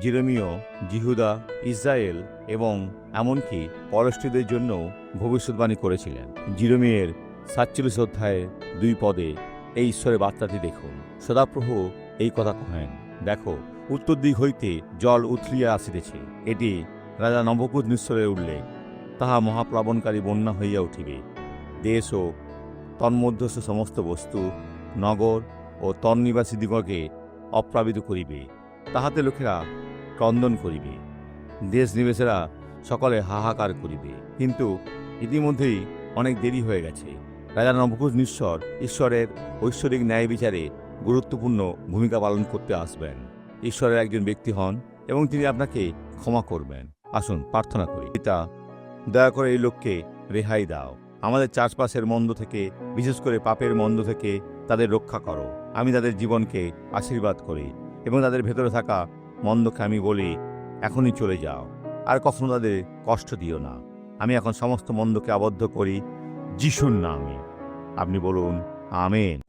জিরোমিও জিহুদা, Israel এবং এমনকি পরষ্টীদের জন্য ভবিষ্যৎবাণী করেছিলেন। জিরোমিয়ের সাতচল্লিশ অধ্যায়ের দুই পদে এই ঈশ্বরের বার্তাটি দেখুন। সদাপ্রভু এই কথা কহেন, দেখো, উত্তর দিক হইতে জল উথলিয়া আসিতেছে। এটি রাজা নবকুদ নিঃস্বরের উল্লেখ। তাহা মহাপ্লাবনকারী বন্যা হইয়া উঠিবে। দেশ ও তন্মধ্যস্থ সমস্ত বস্তু, নগর ও তন্নিবাসীদিগকে অপ্লাবিত করিবে। তাহাতে লোকেরা ক্রন্দন করিবে। দেশ নিবেশেরা সকলে হাহাকার করিবে। কিন্তু ইতিমধ্যেই অনেক দেরি হয়ে গেছে। রাজা নবকুজ নিঃস্বর ঈশ্বরের ঐশ্বরিক ন্যায় বিচারে গুরুত্বপূর্ণ ভূমিকা পালন করতে আসবেন। ঈশ্বরের একজন ব্যক্তি হন এবং তিনি আপনাকে ক্ষমা করবেন। আসুন, প্রার্থনা করি। পিতা, দয়া করে এই লোককে রেহাই দাও। আমাদের চারপাশের মন্দ থেকে, বিশেষ করে পাপের মন্দ থেকে তাদের রক্ষা করো। আমি তাদের জীবনকে আশীর্বাদ করি এবং তাদের ভেতরে থাকা মন্দকে আমি বলি, এখনই চলে যাও। আর কখনো তাদের কষ্ট দিও না। আমি এখন সমস্ত মন্দকে আবদ্ধ করি, যিশুর নামে। আপনি বলুন, আমেন।